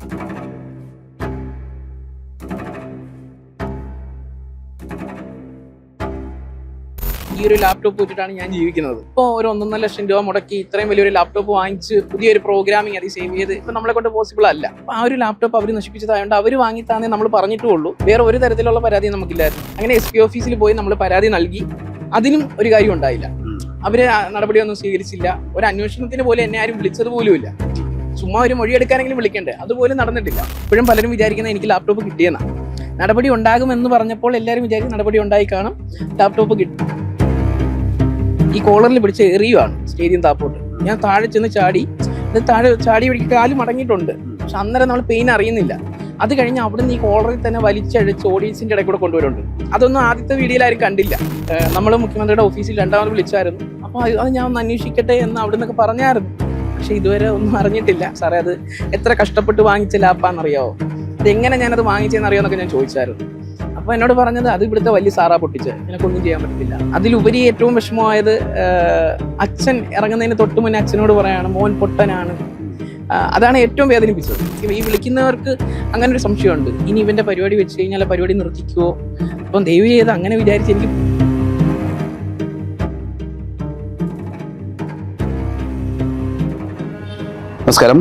ഈ ഒരു ലാപ്ടോപ്പ് വെച്ചിട്ടാണ് ഞാൻ ജീവിക്കുന്നത്. ഇപ്പോൾ ഒരു ഒന്നൊന്നര ലക്ഷം രൂപ മുടക്കി ഇത്രയും വലിയൊരു ലാപ്ടോപ്പ് വാങ്ങിച്ച് പുതിയൊരു പ്രോഗ്രാമിംഗ് അത് സേവ് ചെയ്ത് ഇപ്പൊ നമ്മളെ കൊണ്ട് പോസിബിൾ അല്ല. ആ ഒരു ലാപ്ടോപ്പ് അവർ നശിപ്പിച്ചതായതുകൊണ്ട് അവർ വാങ്ങിത്താന്നേ നമ്മൾ പറഞ്ഞിട്ടുള്ളൂ. വേറെ ഒരു തരത്തിലുള്ള പരാതി നമുക്കില്ലായിരുന്നു. അങ്ങനെ എസ് പി ഓഫീസിൽ പോയി നമ്മൾ പരാതി നൽകി. അതിനും ഒരു കാര്യം ഉണ്ടായില്ല അവർ നടപടിയൊന്നും സ്വീകരിച്ചില്ല. ഒരു അന്വേഷണത്തിന് പോലും എന്നെ ആരും വിളിച്ചത് പോലുമില്ല. ചുമ്മാ ഒരു മൊഴിയെടുക്കാനെങ്കിലും വിളിക്കണ്ടേ? അതുപോലും നടന്നിട്ടില്ല. ഇപ്പോഴും പലരും വിചാരിക്കുന്നത് എനിക്ക് ലാപ്ടോപ്പ് കിട്ടിയെന്നാ. നടപടി ഉണ്ടാകുമെന്ന് പറഞ്ഞപ്പോൾ എല്ലാവരും വിചാരിക്കും നടപടി ഉണ്ടായി കാണും. ലാപ്ടോപ്പ് കിട്ടും. ഈ കോളറിൽ പിടിച്ച് എറിയുവാണ് സ്റ്റേഡിയം താപ്പോട്ട്. ഞാൻ താഴെ ചെന്ന് ചാടി അത് താഴെ ചാടി പിടിക്ക് കാൽ മടങ്ങിയിട്ടുണ്ട്. പക്ഷെ അന്നേരം നമ്മൾ പെയിൻ അറിയുന്നില്ല. അത് കഴിഞ്ഞ് അവിടുന്ന് ഈ കോളറിൽ തന്നെ വലിച്ചഴിച്ച് ഓഡിയൻസിന്റെ ഇടയിൽ കൂടെ കൊണ്ടുവരുന്നുണ്ട്. അതൊന്നും ആദ്യത്തെ വീഡിയോയിൽ ആരും കണ്ടില്ല. നമ്മൾ മുഖ്യമന്ത്രിയുടെ ഓഫീസിൽ രണ്ടാമത് വിളിച്ചായിരുന്നു. അപ്പോൾ അത് ഞാൻ ഒന്ന് അന്വേഷിക്കട്ടെ എന്ന് അവിടെ നിന്നൊക്കെ പറഞ്ഞായിരുന്നു. പക്ഷെ ഇതുവരെ ഒന്നും അറിഞ്ഞിട്ടില്ല. സാറേ അത് എത്ര കഷ്ടപ്പെട്ട് വാങ്ങിച്ച ലാപ്പാന്നറിയാവോ? അതെങ്ങനെ ഞാനത് വാങ്ങിച്ചതെന്ന് അറിയാമെന്നൊക്കെ ഞാൻ ചോദിച്ചായിരുന്നു. അപ്പൊ എന്നോട് പറഞ്ഞത് അത് ഇവിടുത്തെ വലിയ സാറാ പൊട്ടിച്ച് എനിക്കൊന്നും ചെയ്യാൻ പറ്റത്തില്ല. അതിലുപരി ഏറ്റവും വിഷമമായത് അച്ഛൻ ഇറങ്ങുന്നതിന് തൊട്ട് മുന്നേ അച്ഛനോട് പറയാണ് മോൻ പൊട്ടനാണ്. അതാണ് ഏറ്റവും വേദനിപ്പിച്ചത്. ഈ വിളിക്കുന്നവർക്ക് അങ്ങനെ ഒരു സംശയമുണ്ട്. ഇനി ഇവന്റെ പരിപാടി വെച്ച് കഴിഞ്ഞാൽ പരിപാടി നിർത്തിക്കുവോ അപ്പം ദൈവം ചെയ്ത് അങ്ങനെ വിചാരിച്ച് എനിക്ക് നമസ്കാരം.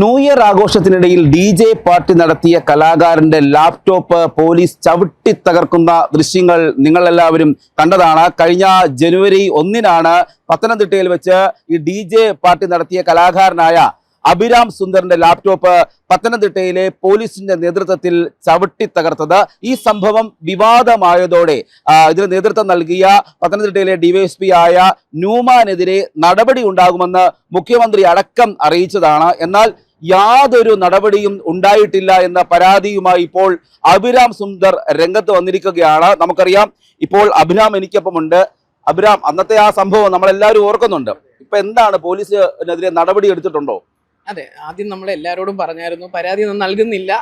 ന്യൂ ഇയർ ആഘോഷത്തിനിടയിൽ ഡി ജെ പാർട്ടി നടത്തിയ കലാകാരന്റെ ലാപ്ടോപ്പ് പോലീസ് ചവിട്ടി തകർക്കുന്ന ദൃശ്യങ്ങൾ നിങ്ങൾ എല്ലാവരും കണ്ടതാണ്. കഴിഞ്ഞ ജനുവരി ഒന്നിനാണ് പത്തനംതിട്ടയിൽ വെച്ച് ഈ ഡി ജെ പാർട്ടി നടത്തിയ കലാകാരനായ അഭിരാം സുന്ദറിന്റെ ലാപ്ടോപ്പ് പത്തനംതിട്ടയിലെ പോലീസിന്റെ നേതൃത്വത്തിൽ ചവിട്ടി തകർത്തത്. ഈ സംഭവം വിവാദമായതോടെ ഇതിന് നേതൃത്വം നൽകിയ പത്തനംതിട്ടയിലെ ഡിവൈഎസ്പി ആയ ന്യൂമാനെതിരെ നടപടി ഉണ്ടാകുമെന്ന് മുഖ്യമന്ത്രി അടക്കം അറിയിച്ചതാണ്. എന്നാൽ യാതൊരു നടപടിയും ഉണ്ടായിട്ടില്ല എന്ന പരാതിയുമായി ഇപ്പോൾ അഭിരാം സുന്ദർ രംഗത്ത് വന്നിരിക്കുകയാണ്. നമുക്കറിയാം ഇപ്പോൾ അഭിരാം എനിക്കൊപ്പമുണ്ട്. അഭിരാം അന്നത്തെ ആ സംഭവം നമ്മളെല്ലാവരും ഓർക്കുന്നുണ്ട്. ഇപ്പൊ എന്താണ് പോലീസിനെതിരെ നടപടി എടുത്തിട്ടുണ്ടോ? അതെ ആദ്യം നമ്മൾ എല്ലാവരോടും പറഞ്ഞായിരുന്നു പരാതി നൽകുന്നില്ല.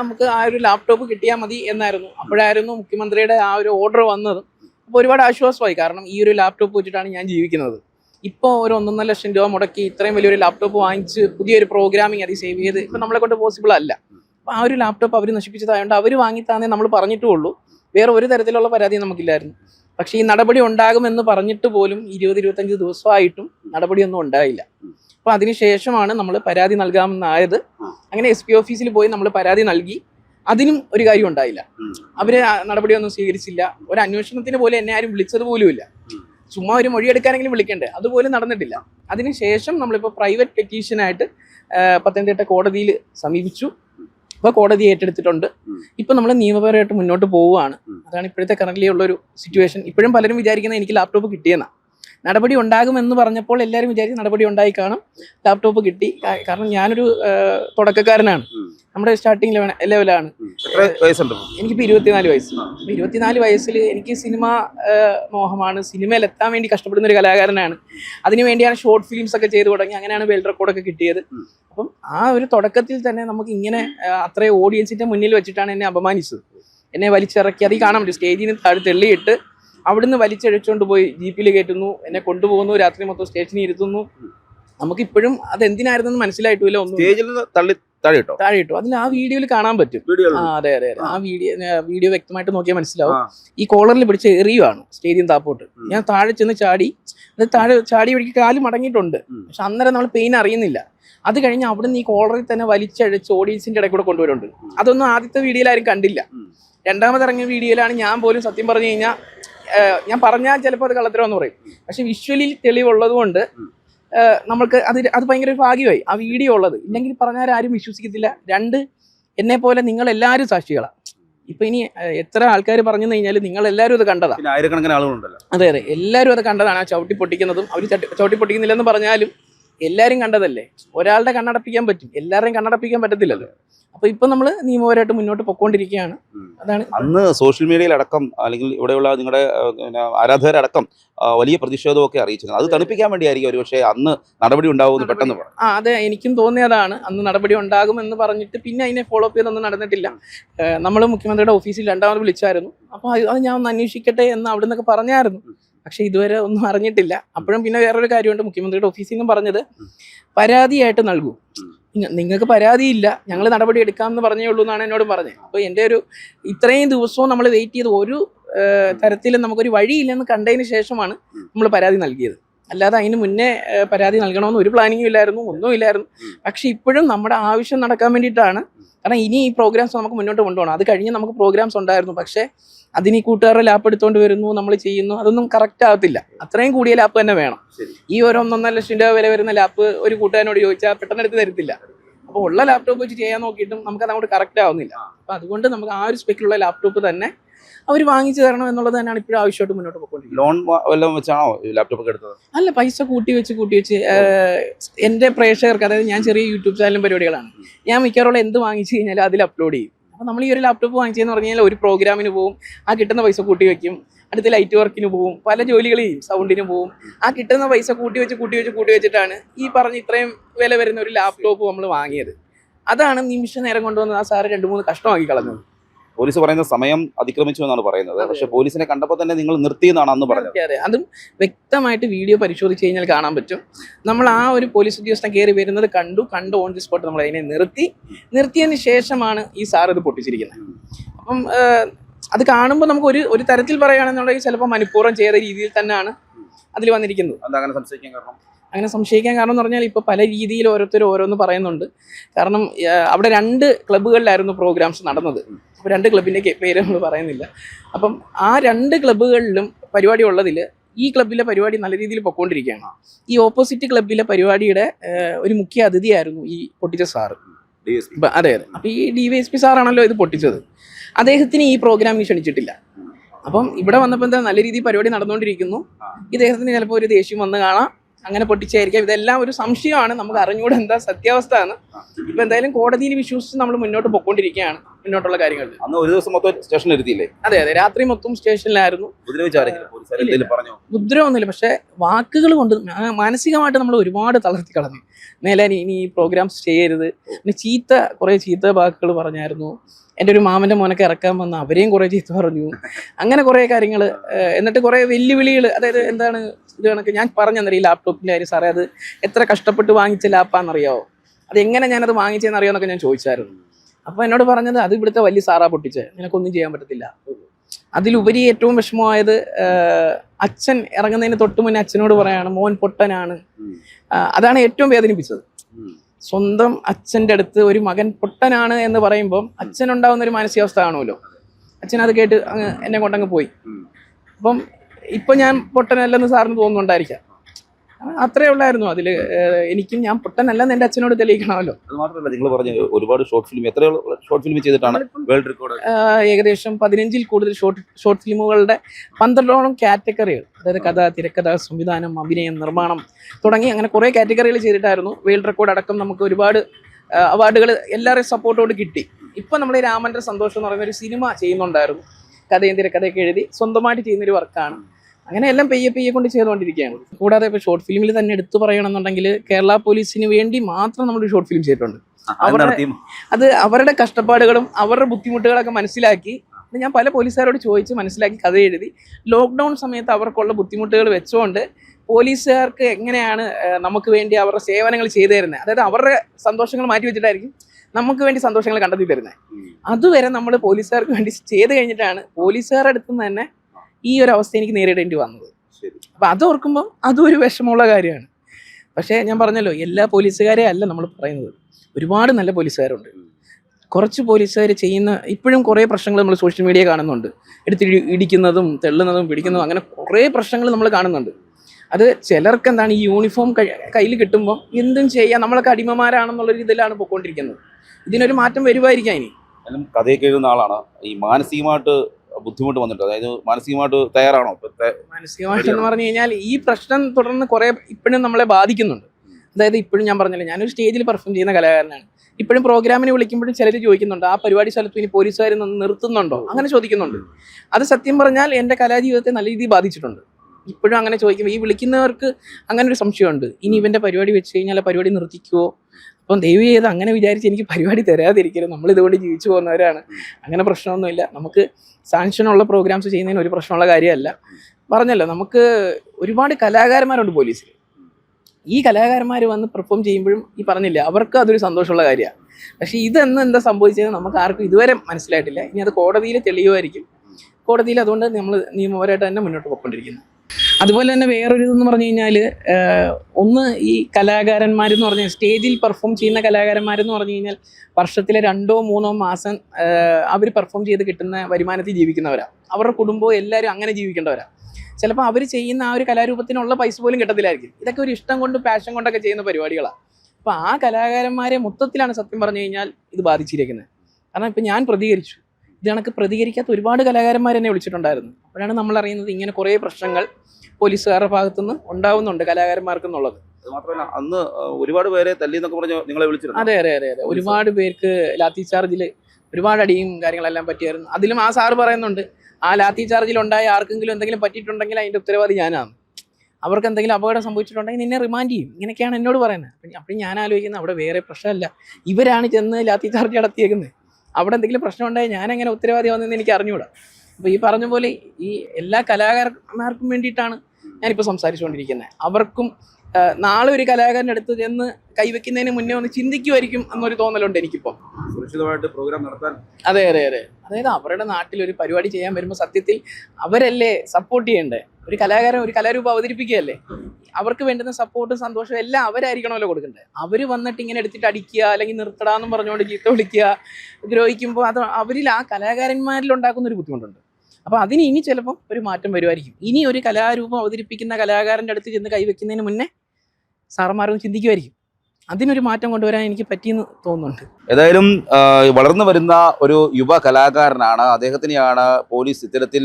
നമുക്ക് ആ ഒരു ലാപ്ടോപ്പ് കിട്ടിയാൽ മതി എന്നായിരുന്നു. അപ്പോഴായിരുന്നു മുഖ്യമന്ത്രിയുടെ ആ ഒരു ഓർഡർ വന്നത്. അപ്പോൾ ഒരുപാട് ആശ്വാസമായി. കാരണം ഈ ഒരു ലാപ്ടോപ്പ് വെച്ചിട്ടാണ് ഞാൻ ജീവിക്കുന്നത്. ഇപ്പോൾ ഒരു ഒന്നൊന്നര ലക്ഷം രൂപ മുടക്കി ഇത്രയും വലിയൊരു ലാപ്ടോപ്പ് വാങ്ങിച്ച് പുതിയൊരു പ്രോഗ്രാമിംഗ് അത് സേവ് ചെയ്ത് ഇപ്പം നമ്മളെ കൊണ്ട് പോസിബിൾ അല്ല. അപ്പോൾ ആ ഒരു ലാപ്ടോപ്പ് അവർ നശിപ്പിച്ചതായതുകൊണ്ട് അവർ വാങ്ങിത്താന്നേ നമ്മൾ പറഞ്ഞിട്ടുള്ളൂ. വേറെ ഒരു തരത്തിലുള്ള പരാതി നമുക്കില്ലായിരുന്നു. പക്ഷേ ഈ നടപടി ഉണ്ടാകുമെന്ന് പറഞ്ഞിട്ട് പോലും ഇരുപത് ഇരുപത്തഞ്ച് ദിവസമായിട്ടും നടപടിയൊന്നും ഉണ്ടായില്ല. അപ്പോൾ അതിനുശേഷമാണ് നമ്മൾ പരാതി നൽകാമെന്നായത്. അങ്ങനെ എസ് പി ഓഫീസിൽ പോയി നമ്മൾ പരാതി നൽകി. അതിനും ഒരു കാര്യം ഉണ്ടായില്ല. അവർ നടപടിയൊന്നും സ്വീകരിച്ചില്ല. ഒരു അന്വേഷണത്തിന് പോലും എന്നെ ആരും വിളിച്ചത് പോലുമില്ല ചുമ്മാ ഒരു മൊഴിയെടുക്കാനെങ്കിലും വിളിക്കണ്ടേ? അതുപോലും നടന്നിട്ടില്ല. അതിനുശേഷം നമ്മളിപ്പോൾ പ്രൈവറ്റ് പെറ്റീഷനായിട്ട് പത്തനംതിട്ട കോടതിയിൽ സമീപിച്ചു. അപ്പോൾ കോടതി ഏറ്റെടുത്തിട്ടുണ്ട്. ഇപ്പം നമ്മൾ നിയമപരമായിട്ട് മുന്നോട്ട് പോവുകയാണ്. അതാണ് ഇപ്പോഴത്തെ ഉള്ള ഒരു സിറ്റുവേഷൻ ഇപ്പോഴും പലരും വിചാരിക്കുന്നത് എനിക്ക് ലാപ്ടോപ്പ് കിട്ടിയെന്നാ. നടപടി ഉണ്ടാകുമെന്ന് പറഞ്ഞപ്പോൾ എല്ലാവരും വിചാരിച്ച് നടപടി ഉണ്ടായി കാണും. ലാപ്ടോപ്പ് കിട്ടി. കാരണം ഞാനൊരു തുടക്കക്കാരനാണ്. നമ്മുടെ സ്റ്റാർട്ടിംഗ് ലെവൽ ലെവലാണ് എനിക്കിപ്പോൾ ഇരുപത്തിനാല് വയസ്സ്. ഇരുപത്തിനാല് വയസ്സിൽ എനിക്ക് സിനിമ മോഹമാണ്. സിനിമയിൽ എത്താൻ വേണ്ടി കഷ്ടപ്പെടുന്ന ഒരു കലാകാരനാണ്. അതിനു വേണ്ടിയാണ് ഷോർട്ട് ഫിലിംസ് ഒക്കെ ചെയ്തു തുടങ്ങി. അങ്ങനെയാണ് വേൾഡ് റെക്കോർഡൊക്കെ കിട്ടിയത്. അപ്പം ആ ഒരു തുടക്കത്തിൽ തന്നെ നമുക്ക് ഇങ്ങനെ അത്രയും ഓഡിയൻസിന്റെ മുന്നിൽ വെച്ചിട്ടാണ് എന്നെ അപമാനിച്ചത്. എന്നെ വലിച്ചിറക്കി. അത് കാണാൻ പറ്റും. സ്റ്റേജിന് താഴെ തെള്ളിയിട്ട് അവിടുന്ന് വലിച്ചഴിച്ചുകൊണ്ട് പോയി ജീപ്പിൽ കയറ്റുന്നു എന്നെ കൊണ്ടുപോകുന്നു രാത്രി മൊത്തം സ്റ്റേഷനിൽ ഇരുത്തുന്നു. നമുക്കിപ്പോഴും അത് എന്തിനായിരുന്നെന്ന് മനസ്സിലായിട്ടില്ല ഒന്നും. സ്റ്റേജിൽ നിന്ന് തള്ളി താഴെട്ടോ താഴെട്ടോ താഴെ അതിൽ ആ വീഡിയോയിൽ കാണാൻ പറ്റും. ആ അതെ അതെ അതെ. ആ. വീഡിയോ വീഡിയോ വ്യക്തമായിട്ട് നോക്കിയാൽ മനസ്സിലാവും. ഈ കോളറിൽ പിടിച്ച് എറിയുവാണ് സ്റ്റേഡിയം താപ്പോട്ട്. ഞാൻ താഴെ ചെന്ന് ചാടി അത് താഴെ ചാടി പിടിക്ക് കാൽ മടങ്ങിയിട്ടുണ്ട്. പക്ഷെ അന്നേരം നമ്മൾ പെയിൻ അറിയുന്നില്ല. അത് കഴിഞ്ഞ് അവിടുന്ന് ഈ കോളറിൽ തന്നെ വലിച്ചഴിച്ച് ഓഡിയൻസിന്റെ ഇടയിൽ കൂടെ കൊണ്ടുവരുന്നുണ്ട്. അതൊന്നും ആദ്യത്തെ വീഡിയോയിൽ ആരും കണ്ടില്ല. രണ്ടാമത് ഇറങ്ങിയ വീഡിയോയിലാണ് ഞാൻ പോലും സത്യം പറഞ്ഞു കഴിഞ്ഞാൽ ഞാൻ പറഞ്ഞാൽ ചിലപ്പോൾ അത് കള്ളത്തരമെന്ന് പറയും. പക്ഷെ വിഷ്വലിൽ തെളിവുള്ളത് കൊണ്ട് നമ്മൾക്ക് അത് അത് ഭയങ്കര ഒരു ഭാഗ്യമായി. ആ വീഡിയോ ഉള്ളത്. ഇല്ലെങ്കിൽ പറഞ്ഞാൽ ആരും വിശ്വസിക്കത്തില്ല. രണ്ട് എന്നെ പോലെ നിങ്ങൾ എല്ലാവരും സാക്ഷികളാണ് ഇപ്പൊ ഇനി എത്ര ആൾക്കാർ പറഞ്ഞു കഴിഞ്ഞാൽ നിങ്ങൾ എല്ലാവരും അത് കണ്ടതാണ് പിന്നെ ആയിരക്കണക്കിന് ആളുകളുണ്ടല്ലോ. അതെ അതെ. എല്ലാവരും അത് കണ്ടതാണ്. ആ ചവിട്ടി പൊട്ടിക്കുന്നതും അവർ ചവിട്ടി പൊട്ടിക്കുന്നില്ലെന്ന് പറഞ്ഞാലും എല്ലാവരും കണ്ടതല്ലേ? ഒരാളുടെ കണ്ണടപ്പിക്കാൻ പറ്റും. എല്ലാവരെയും കണ്ണടപ്പിക്കാൻ പറ്റത്തില്ലല്ലോ. അപ്പൊ ഇപ്പൊ നമ്മൾ നിയമപരമായിട്ട് മുന്നോട്ട് പൊക്കോണ്ടിരിക്കുകയാണ്. അതാണ് അന്ന് സോഷ്യൽ മീഡിയയിൽ അടക്കം അല്ലെങ്കിൽ ഇവിടെയുള്ള നിങ്ങളുടെ ആരാധകരടക്കം വലിയ പ്രതിഷേധമൊക്കെ അറിയിച്ചിരുന്നു അത് തണുപ്പിക്കാൻ വേണ്ടിയായിരിക്കും ഒരു പക്ഷേ അന്ന് നടപടി ഉണ്ടാവുമെന്ന് പെട്ടെന്ന് പറഞ്ഞു. ആ അതെ എനിക്കും തോന്നിയതാണ് അന്ന് നടപടി ഉണ്ടാകുമെന്ന് പറഞ്ഞിട്ട് പിന്നെ അതിനെ ഫോളോ അപ്പ് ചെയ്തൊന്നും നടന്നിട്ടില്ല. നമ്മൾ മുഖ്യമന്ത്രിയുടെ ഓഫീസിൽ രണ്ടാമത് വിളിച്ചായിരുന്നു. അപ്പോൾ അത് ഞാൻ ഒന്ന് അന്വേഷിക്കട്ടെ എന്ന് അവിടെ നിന്നൊക്കെ പറഞ്ഞായിരുന്നു പക്ഷെ ഇതുവരെ ഒന്നും അറിഞ്ഞിട്ടില്ല. അപ്പോഴും പിന്നെ വേറൊരു കാര്യമുണ്ട് മുഖ്യമന്ത്രിയുടെ ഓഫീസിൽ നിന്നും പറഞ്ഞത് പരാതിയായിട്ട് നൽകൂ. നിങ്ങൾക്ക് പരാതിയില്ല. ഞങ്ങൾ നടപടി എടുക്കാമെന്ന് പറഞ്ഞേ ഉള്ളൂ എന്നാണ് എന്നോട് പറഞ്ഞത്. അപ്പോൾ എന്റെ ഒരു ഇത്രയും ദിവസവും നമ്മൾ വെയിറ്റ് ചെയ്ത് ഒരു തരത്തിലും നമുക്കൊരു വഴിയില്ലെന്ന് കണ്ടതിന് ശേഷമാണ് നമ്മൾ പരാതി നൽകിയത്. അല്ലാതെ അതിന് മുന്നേ പരാതി നൽകണമെന്ന് ഒരു പ്ലാനിങ്ങും ഇല്ലായിരുന്നു ഒന്നും ഇല്ലായിരുന്നു. പക്ഷെ ഇപ്പോഴും നമ്മുടെ ആവശ്യം നടക്കാൻ വേണ്ടിയിട്ടാണ് കാരണം ഇനി ഈ പ്രോഗ്രാംസ് നമുക്ക് മുന്നോട്ട് കൊണ്ടുപോകണം. അത് കഴിഞ്ഞ് നമുക്ക് പ്രോഗ്രാംസ് ഉണ്ടായിരുന്നു. പക്ഷേ അതിന് ഈ കൂട്ടുകാരുടെ ലാപ്പ് എടുത്തുകൊണ്ട് വരുന്നു നമ്മൾ ചെയ്യുന്നു. അതൊന്നും കറക്റ്റ് ആകത്തില്ല അത്രയും കൂടിയ ലാപ്പ് തന്നെ വേണം. ഈ ഒരു ഒന്നൊന്നര ലക്ഷം രൂപ വരെ വരുന്ന ലാപ്പ് ഒരു കൂട്ടുകാരനോട് ചോദിച്ചാൽ പെട്ടെന്ന് എടുത്ത് തരത്തില്ല. അപ്പോൾ ഉള്ള ലാപ്ടോപ്പ് വെച്ച് ചെയ്യാൻ നോക്കിയിട്ടും നമുക്ക് അത് അങ്ങോട്ട് കറക്റ്റ് ആവുന്നില്ല അപ്പോൾ അതുകൊണ്ട് നമുക്ക് ആ ഒരു സ്പെക്കിലുള്ള ലാപ്ടോപ്പ് തന്നെ അവർ വാങ്ങിച്ചു തരണം എന്നുള്ളത് തന്നെയാണ് ഇപ്പോഴും ആവശ്യമായിട്ട് മുന്നോട്ട് പോയിക്കൊണ്ടിരിക്കുന്നത്. ലോൺ വല്ലതും വെച്ചാണോ ലാപ്ടോപ്പ് ഒക്കെ എടുത്തത്? അല്ല പൈസ കൂട്ടി വെച്ച് കൂട്ടി വെച്ച് എന്റെ പ്രേക്ഷകർക്ക് അതായത് ഞാൻ ചെറിയ യൂട്യൂബ് ചാനലും പരിപാടികളാണ്. ഞാൻ മിക്കവാറും എന്ത് വാങ്ങിച്ചു കഴിഞ്ഞാലും അതിൽ അപ്ലോഡ് ചെയ്യും. അപ്പോൾ നമ്മൾ ഈ ഒരു ലാപ്ടോപ്പ് വാങ്ങിച്ചതെന്ന് പറഞ്ഞു കഴിഞ്ഞാൽ ഒരു പ്രോഗ്രാമിന് പോകും ആ കിട്ടുന്ന പൈസ കൂട്ടി വെക്കും. അടുത്ത ലൈറ്റ് വർക്കിന് പോകും പല ജോലികൾ ചെയ്യും സൗണ്ടിന് പോകും ആ കിട്ടുന്ന പൈസ കൂട്ടി വെച്ച് കൂട്ടി വെച്ച് കൂട്ടി വെച്ചിട്ടാണ് ഈ പറഞ്ഞ ഇത്രയും വില വരുന്ന ഒരു ലാപ്ടോപ്പ് നമ്മൾ വാങ്ങിയത്. അതാണ് നിമിഷ നേരം കൊണ്ടുവന്ന് ആ സാറ് രണ്ട് മൂന്ന് കഷ്ടമാക്കി കളഞ്ഞത്. പോലീസ് പറയുന്ന സമയം അതിക്രമിച്ചു എന്നാണ് പറയുന്നത്. പക്ഷെ പോലീസിനെ കണ്ടപ്പോൾ തന്നെ നിങ്ങൾ നിർത്തിയെന്നാണ് അന്ന് പറഞ്ഞത്. അതെ, വ്യക്തമായിട്ട് വീഡിയോ പരിശോധിച്ച് കഴിഞ്ഞാൽ കാണാൻ പറ്റും. നമ്മൾ ആ ഒരു പോലീസ് ഉദ്യോഗസ്ഥൻ കയറി വരുന്നത് കണ്ടു കണ്ടു ഓൺ ദി സ്പോട്ട് നമ്മൾ അതിനെ നിർത്തി. നിർത്തിയതിന് ശേഷമാണ് ഈ സാർ ഇത് പൊട്ടിച്ചിരിക്കുന്നത്. അപ്പം അത് കാണുമ്പോൾ നമുക്ക് ഒരു ഒരു തരത്തിൽ പറയുകയാണെന്നുണ്ടെങ്കിൽ ചിലപ്പോൾ മനഃപൂർവം ചെയ്ത രീതിയിൽ തന്നെയാണ് അതിൽ വന്നിരിക്കുന്നത്. അതങ്ങനെ അങ്ങനെ സംശയിക്കാൻ കാരണം? അങ്ങനെ സംശയിക്കാൻ കാരണം എന്ന് പറഞ്ഞാൽ ഇപ്പോൾ പല രീതിയിൽ ഓരോരുത്തർ ഓരോന്ന് പറയുന്നുണ്ട്. കാരണം അവിടെ രണ്ട് ക്ലബ്ബുകളിലായിരുന്നു പ്രോഗ്രാംസ് നടന്നത്. അപ്പോൾ രണ്ട് ക്ലബിന്റെ പേര് നമ്മൾ പറയുന്നില്ല. അപ്പം ആ രണ്ട് ക്ലബ്ബുകളിലും പരിപാടി ഉള്ളതിൽ ഈ ക്ലബ്ബിലെ പരിപാടി നല്ല രീതിയിൽ പൊക്കോണ്ടിരിക്കുകയാണ്. ഈ ഓപ്പോസിറ്റ് ക്ലബ്ബിലെ പരിപാടിയുടെ ഒരു മുഖ്യ അതിഥിയായിരുന്നു ഈ പൊട്ടിച്ച സാറ്. അതെ അതെ. അപ്പം ഈ ഡി വൈ എസ് പി സാറാണല്ലോ ഇത് പൊട്ടിച്ചത്. അദ്ദേഹത്തിന് ഈ പ്രോഗ്രാമിന് ക്ഷണിച്ചിട്ടില്ല. അപ്പം ഇവിടെ വന്നപ്പോൾ എന്താ നല്ല രീതിയിൽ പരിപാടി നടന്നുകൊണ്ടിരിക്കുന്നു ഇദ്ദേഹത്തിന് ചിലപ്പോൾ ഒരു ദേഷ്യം വന്ന് കാണാം. അങ്ങനെ പൊട്ടിച്ചായിരിക്കാം ഇതെല്ലാം ഒരു സംശയമാണ്. നമുക്ക് അറിഞ്ഞുകൂടെ എന്താ സത്യാവസ്ഥ ആണ് ഇപ്പൊ എന്തായാലും കോടതിയിൽ വിശ്വസിച്ച് നമ്മൾ മുന്നോട്ട് പോയിക്കൊണ്ടിരിക്കുകയാണ് മുന്നോട്ടുള്ള കാര്യങ്ങൾ അന്ന് ഒരു ദിവസം മൊത്തം സ്റ്റേഷനിൽ ഇരുത്തിയില്ലേ അതെ അതെ. രാത്രി മൊത്തം സ്റ്റേഷനിലായിരുന്നു. മുദ്രമൊന്നുമില്ല പക്ഷെ വാക്കുകൾ കൊണ്ട് മാനസികമായിട്ട് നമ്മൾ ഒരുപാട് തളർത്തി കളഞ്ഞു. മേലെ ഇനി ഈ പ്രോഗ്രാംസ് ചെയ്യരുത്. പിന്നെ ചീത്ത കുറേ ചീത്ത വാക്കുകൾ പറഞ്ഞായിരുന്നു. എന്റെ ഒരു മാമന്റെ മോനൊക്കെ ഇറക്കാൻ വന്ന അവരെയും കുറേ ചീത്ത പറഞ്ഞു. അങ്ങനെ കുറേ കാര്യങ്ങൾ എന്നിട്ട് കുറേ വെല്ലുവിളികൾ അതായത് എന്താണ് ഇത് കണക്ക് ഞാൻ പറഞ്ഞെന്നറിയ ഈ ലാപ്ടോപ്പിന്റെ കാര്യം? സാറേ അത് എത്ര കഷ്ടപ്പെട്ട് വാങ്ങിച്ച ലാപ്പാണെന്നറിയാവോ അത് എങ്ങനെ ഞാനത് വാങ്ങിച്ചതെന്ന് അറിയാമെന്നൊക്കെ ഞാൻ ചോദിച്ചായിരുന്നു. അപ്പോൾ എന്നോട് പറഞ്ഞത് അത് ഇവിടുത്തെ വലിയ സാറാ പൊട്ടിച്ചത് നിനക്കൊന്നും ചെയ്യാൻ പറ്റത്തില്ല. അതിലുപരി ഏറ്റവും വിഷമമായത് അച്ഛൻ ഇറങ്ങുന്നതിന് തൊട്ട് മുന്നേ അച്ഛനോട് പറയാണ് മോൻ പൊട്ടനാണ്. അതാണ് ഏറ്റവും വേദനിപ്പിച്ചത്. സ്വന്തം അച്ഛന്റെ അടുത്ത് ഒരു മകൻ പൊട്ടനാണ് എന്ന് പറയുമ്പോൾ അച്ഛനുണ്ടാവുന്ന ഒരു മാനസികാവസ്ഥ കാണുമല്ലോ. അച്ഛൻ അത് കേട്ട് അങ്ങ് എന്നെ കൊണ്ടങ്ങ് പോയി. അപ്പം ഇപ്പം ഞാൻ പൊട്ടനല്ലെന്ന് സാറിന് തോന്നുന്നുണ്ടായിരിക്കാം. അത്രേ ഉള്ളായിരുന്നു അതിൽ എനിക്കും ഞാൻ പൊട്ടനല്ലെന്ന് എന്റെ അച്ഛനോട് തെളിയിക്കണമല്ലോ. അത് മാത്രമല്ല നിങ്ങൾ പറഞ്ഞു ഒരുപാട് ഷോർട്ട് ഫിലിം എത്ര ഷോർട്ട് ഫിലിം ചെയ്തിട്ടാണ് വേൾഡ് റെക്കോർഡ് ഏകദേശം പതിനഞ്ചിൽ കൂടുതൽ ഷോർട്ട് ഷോർട്ട് ഫിലിമുകളുടെ പന്ത്രണ്ടോളം കാറ്റഗറികൾ അതായത് കഥ തിരക്കഥ സംവിധാനം അഭിനയം നിർമ്മാണം തുടങ്ങി അങ്ങനെ കുറേ കാറ്റഗറികൾ ചെയ്തിട്ടായിരുന്നു വേൾഡ് റെക്കോർഡ് അടക്കം നമുക്ക് ഒരുപാട് അവാർഡുകൾ എല്ലാവരെയും സപ്പോർട്ടോട് കിട്ടി. ഇപ്പം നമ്മൾ രാമന്റെ സന്തോഷം എന്ന് പറയുന്ന ഒരു സിനിമ ചെയ്യുന്നുണ്ടായിരുന്നു. കഥയും തിരക്കഥയൊക്കെ എഴുതി സ്വന്തമായിട്ട് ചെയ്യുന്നൊരു വർക്കാണ് അങ്ങനെ എല്ലാം പെയ്യെ പെയ്യെ കൊണ്ട് ചെയ്തുകൊണ്ടിരിക്കുകയാണ്. കൂടാതെ ഇപ്പോൾ ഷോർട്ട് ഫിലിമിൽ തന്നെ എടുത്തു പറയണമെന്നുണ്ടെങ്കിൽ കേരള പോലീസിന് വേണ്ടി മാത്രം നമ്മൾ ഷോർട്ട് ഫിലിം ചെയ്തിട്ടുണ്ട്. അവരുടെ- അത് അവരുടെ കഷ്ടപ്പാടുകളും അവരുടെ ബുദ്ധിമുട്ടുകളൊക്കെ മനസ്സിലാക്കി ഞാൻ പല പോലീസുകാരോട് ചോദിച്ച് മനസ്സിലാക്കി കഥ എഴുതി. ലോക്ക്ഡൗൺ സമയത്ത് അവർക്കുള്ള ബുദ്ധിമുട്ടുകൾ വെച്ചുകൊണ്ട് പോലീസുകാർക്ക് എങ്ങനെയാണ് നമുക്ക് വേണ്ടി അവരുടെ സേവനങ്ങൾ ചെയ്തു തരുന്നത്? അതായത് അവരുടെ സന്തോഷങ്ങൾ മാറ്റി വെച്ചിട്ടായിരിക്കും നമുക്ക് വേണ്ടി സന്തോഷങ്ങൾ കണ്ടെത്തി തരുന്നത്. അതുവരെ നമ്മൾ പോലീസുകാർക്ക് വേണ്ടി ചെയ്ത് കഴിഞ്ഞിട്ടാണ് പോലീസുകാരുടെ അടുത്തുനിന്ന് തന്നെ ഈ ഒരു അവസ്ഥ എനിക്ക് നേരിടേണ്ടി വന്നത്. അപ്പം അത് ഓർക്കുമ്പോൾ അതും ഒരു വിഷമമുള്ള കാര്യമാണ്. പക്ഷേ ഞാൻ പറഞ്ഞല്ലോ എല്ലാ പോലീസുകാരെ അല്ല നമ്മൾ പറയുന്നത്. ഒരുപാട് നല്ല പോലീസുകാരുണ്ട്. കുറച്ച് പോലീസുകാർ ചെയ്യുന്ന ഇപ്പോഴും കുറേ പ്രശ്നങ്ങൾ നമ്മൾ സോഷ്യൽ മീഡിയ കാണുന്നുണ്ട്. എടുത്ത് ഇടിക്കുന്നതും തെള്ളുന്നതും പിടിക്കുന്നതും അങ്ങനെ കുറേ പ്രശ്നങ്ങൾ നമ്മൾ കാണുന്നുണ്ട്. അത് ചിലർക്ക് എന്താണ് ഈ യൂണിഫോം കയ്യിൽ കിട്ടുമ്പോൾ എന്തും ചെയ്യാം നമ്മളൊക്കെ അടിമമാരാണെന്നുള്ള രീതിയിലാണ് പോയിക്കൊണ്ടിരിക്കുന്നത്. ഇതിനൊരു മാറ്റം വരുമായിരിക്കാം ഇനി. കഥയൊക്കെ എഴുതുന്ന ആളാണ്. ഈ മാനസികമായിട്ട് ബുദ്ധിമുട്ട് വന്നിട്ട് അതായത് മാനസികമായിട്ട് തയ്യാറാണോ? മാനസികമായിട്ട് എന്ന് പറഞ്ഞു കഴിഞ്ഞാൽ ഈ പ്രശ്നം തുടർന്ന് കുറെ ഇപ്പോഴും നമ്മളെ ബാധിക്കുന്നുണ്ട്. അതായത് ഇപ്പോഴും ഞാൻ പറഞ്ഞില്ല ഞാനൊരു സ്റ്റേജിൽ പെർഫോം ചെയ്യുന്ന കലാകാരനാണ്. ഇപ്പോഴും പ്രോഗ്രാമിന് വിളിക്കുമ്പോഴും ചിലർ ചോദിക്കുന്നുണ്ട് ആ പരിപാടി സ്ഥലത്ത് ഇനി പോലീസുകാർ നിർത്തുന്നുണ്ടോ? അങ്ങനെ ചോദിക്കുന്നുണ്ട്. അത് സത്യം പറഞ്ഞാൽ എന്റെ കലാജീവിതത്തെ നല്ല രീതിയിൽ ബാധിച്ചിട്ടുണ്ട്. ഇപ്പോഴും അങ്ങനെ ചോദിക്കുമ്പോൾ ഈ വിളിക്കുന്നവർക്ക് അങ്ങനെ ഒരു സംശയമുണ്ട്. ഇനി ഇവന്റെ പരിപാടി വെച്ച് കഴിഞ്ഞാൽ പരിപാടി നിർത്തിക്കുവോ അപ്പം ദൈവം ചെയ്ത് അങ്ങനെ വിചാരിച്ച് എനിക്ക് പരിപാടി തരാതിരിക്കരുത്. നമ്മൾ ഇതുകൊണ്ട് ജീവിച്ചു പോകുന്നവരാണ്. അങ്ങനെ പ്രശ്നമൊന്നുമില്ല. നമുക്ക് സാങ്ഷനുള്ള പ്രോഗ്രാംസ് ചെയ്യുന്നതിന് ഒരു പ്രശ്നമുള്ള കാര്യമല്ല. പറഞ്ഞല്ലോ നമുക്ക് ഒരുപാട് കലാകാരന്മാരുണ്ട് പോലീസിൽ. ഈ കലാകാരന്മാർ വന്ന് പെർഫോം ചെയ്യുമ്പോഴും ഈ പറഞ്ഞില്ല അവർക്ക് അതൊരു സന്തോഷമുള്ള കാര്യമാണ്. പക്ഷേ ഇതെന്ന് എന്താ സംഭവിച്ചത് നമുക്ക് ആർക്കും ഇതുവരെ മനസ്സിലായിട്ടില്ല. ഇനി അത് കോടതിയിൽ തെളിയുമായിരിക്കും. കോടതിയിൽ അതുകൊണ്ട് നമ്മൾ നിയമപരമായിട്ട് തന്നെ മുന്നോട്ട് പോയിക്കൊണ്ടിരിക്കുന്നു. അതുപോലെ തന്നെ വേറൊരു ഇതെന്ന് പറഞ്ഞു കഴിഞ്ഞാൽ ഒന്ന് ഈ കലാകാരന്മാരെന്ന് പറഞ്ഞാൽ സ്റ്റേജിൽ പെർഫോം ചെയ്യുന്ന കലാകാരന്മാരെന്ന് പറഞ്ഞു കഴിഞ്ഞാൽ വർഷത്തിലെ രണ്ടോ മൂന്നോ മാസം അവർ പെർഫോം ചെയ്ത് കിട്ടുന്ന വരുമാനത്തിൽ ജീവിക്കുന്നവരാണ് അവരുടെ കുടുംബവും എല്ലാവരും അങ്ങനെ ജീവിക്കേണ്ടവരാണ് ചിലപ്പോൾ അവർ ചെയ്യുന്ന ആ ഒരു കലാരൂപത്തിനുള്ള പൈസ പോലും കിട്ടത്തില്ലായിരിക്കും. ഇതൊക്കെ ഒരു ഇഷ്ടം കൊണ്ടും പാഷൻ കൊണ്ടൊക്കെ ചെയ്യുന്ന പരിപാടികളാണ് അപ്പോൾ ആ കലാകാരന്മാരെ മൊത്തത്തിലാണ് സത്യം പറഞ്ഞു കഴിഞ്ഞാൽ ഇത് ബാധിച്ചിരിക്കുന്നത്. കാരണം ഇപ്പം ഞാൻ പ്രതികരിച്ചു. ഇത് കണക്ക് പ്രതികരിക്കാത്ത ഒരുപാട് കലാകാരന്മാർ എന്നെ വിളിച്ചിട്ടുണ്ടായിരുന്നു. അപ്പോഴാണ് നമ്മൾ അറിയുന്നത് ഇങ്ങനെ കുറേ പ്രശ്നങ്ങൾ പോലീസുകാരുടെ ഭാഗത്തുനിന്ന് ഉണ്ടാവുന്നുണ്ട് കലാകാരന്മാർക്ക് എന്നുള്ളത് മാത്രമല്ല അന്ന് ഒരുപാട് പേരെ തല്ലി എന്നൊക്കെ പറഞ്ഞു നിങ്ങളെ വിളിച്ചിരുന്നു അതെ അതെ അതെ അതെ. ഒരുപാട് പേർക്ക് ലാത്തി ചാർജിൽ ഒരുപാട് അടിയും കാര്യങ്ങളെല്ലാം പറ്റിയായിരുന്നു. അതിലും ആ സാറ് പറയുന്നുണ്ട് ആ ലാത്തി ചാർജിൽ ഉണ്ടായ ആർക്കെങ്കിലും എന്തെങ്കിലും പറ്റിയിട്ടുണ്ടെങ്കിൽ അതിന്റെ ഉത്തരവാദി ഞാനാണ്. അവർക്ക് എന്തെങ്കിലും അപകടം സംഭവിച്ചിട്ടുണ്ടെങ്കിൽ നിന്നെ റിമാൻഡ് ചെയ്യും. ഇങ്ങനെയൊക്കെയാണ് എന്നോട് പറയുന്നത്. അപ്പം ഞാൻ ആലോചിക്കുന്നത് അവിടെ വേറെ പ്രശ്നമല്ല. ഇവരാണ് ചെന്ന് ലാത്തി ചാർജ് നടത്തിയേക്കുന്നത് അവിടെ എന്തെങ്കിലും പ്രശ്നം ഉണ്ടായാൽ ഞാൻ എങ്ങനെ ഉത്തരവാദി വന്നെന്ന് എനിക്ക് അറിഞ്ഞുകൂടാ അപ്പോൾ ഈ പറഞ്ഞ പോലെ ഈ എല്ലാ കലാകാരന്മാർക്കും വേണ്ടിയിട്ടാണ് ഞാനിപ്പോൾ സംസാരിച്ചുകൊണ്ടിരിക്കുന്നത്. അവർക്കും നാളെ ഒരു കലാകാരന്റെ അടുത്ത് ചെന്ന് കൈവയ്ക്കുന്നതിന് മുന്നേ ഒന്ന് ചിന്തിക്കുമായിരിക്കും എന്നൊരു തോന്നലുണ്ട് എനിക്കിപ്പോൾ സുരക്ഷിതമായിട്ട് പ്രോഗ്രാം നടത്താൻ. അതെ അതെ അതെ. അതായത് അവരുടെ നാട്ടിൽ ഒരു പരിപാടി ചെയ്യാൻ വരുമ്പോൾ സത്യത്തിൽ അവരല്ലേ സപ്പോർട്ട് ചെയ്യേണ്ടേ? ഒരു കലാകാരൻ ഒരു കലാരൂപം അവതരിപ്പിക്കുകയല്ലേ? അവർക്ക് വേണ്ടുന്ന സപ്പോർട്ടും സന്തോഷവും എല്ലാം അവരായിരിക്കണമല്ലോ കൊടുക്കേണ്ടത് അവർ വന്നിട്ട് ഇങ്ങനെ എടുത്തിട്ട് അടിക്കുക അല്ലെങ്കിൽ നിർത്തടാന്നും പറഞ്ഞുകൊണ്ട് ചീത്ത വിളിക്കുക ദ്രോഹിക്കുമ്പോൾ അത് അവരിൽ ആ കലാകാരന്മാരിൽ ഉണ്ടാക്കുന്ന ഒരു ബുദ്ധിമുട്ടുണ്ട്. അപ്പോൾ അതിന് ഇനി ചിലപ്പോൾ ഒരു മാറ്റം വരുമായിരിക്കും. ഇനി ഒരു കലാരൂപം അവതരിപ്പിക്കുന്ന കലാകാരന്റെ അടുത്ത് ചെന്ന് കൈവയ്ക്കുന്നതിന് മുന്നേ സാറന്മാരൊന്ന് ചിന്തിക്കുമായിരിക്കും അതിനൊരു മാറ്റം കൊണ്ടുവരാൻ എനിക്ക് പറ്റിയെന്ന് തോന്നുന്നുണ്ട്. ഏതായാലും വളർന്നു വരുന്ന ഒരു യുവ കലാകാരനാണ്. അദ്ദേഹത്തിനെയാണ് പോലീസ് ഇത്തരത്തിൽ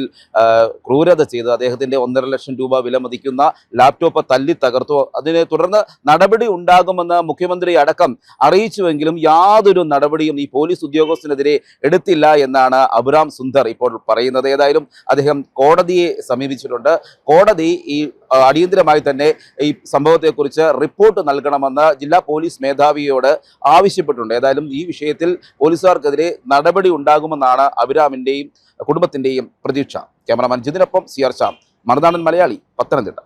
ക്രൂരത ചെയ്തത്. അദ്ദേഹത്തിന്റെ ഒന്നര ലക്ഷം രൂപ വില മതിക്കുന്ന ലാപ്ടോപ്പ് തല്ലി തകർത്തു. അതിനെ തുടർന്ന് നടപടി ഉണ്ടാകുമെന്ന് മുഖ്യമന്ത്രി അടക്കം അറിയിച്ചുവെങ്കിലും യാതൊരു നടപടിയും ഈ പോലീസ് ഉദ്യോഗസ്ഥനെതിരെ എടുത്തില്ല എന്നാണ് അബുറാം സുന്ദർ ഇപ്പോൾ പറയുന്നത്. ഏതായാലും അദ്ദേഹം കോടതിയെ സമീപിച്ചിട്ടുണ്ട്. കോടതി ഈ അടിയന്തരമായി തന്നെ ഈ സംഭവത്തെക്കുറിച്ച് റിപ്പോർട്ട് നൽകണമെന്ന് ജില്ലാ പോലീസ് മേധാവിയോട് ആവശ്യപ്പെട്ടിട്ടുണ്ട്. ഏതായാലും ഈ വിഷയത്തിൽ പോലീസുകാർക്കെതിരെ നടപടി ഉണ്ടാകുമെന്നാണ് അഭിരാമിന്റെയും കുടുംബത്തിന്റെയും പ്രതീക്ഷ. ക്യാമറമാൻ ജിതിനൊപ്പം സി ശ്യാം. മറുനാടൻ മലയാളി പത്തനംതിട്ട.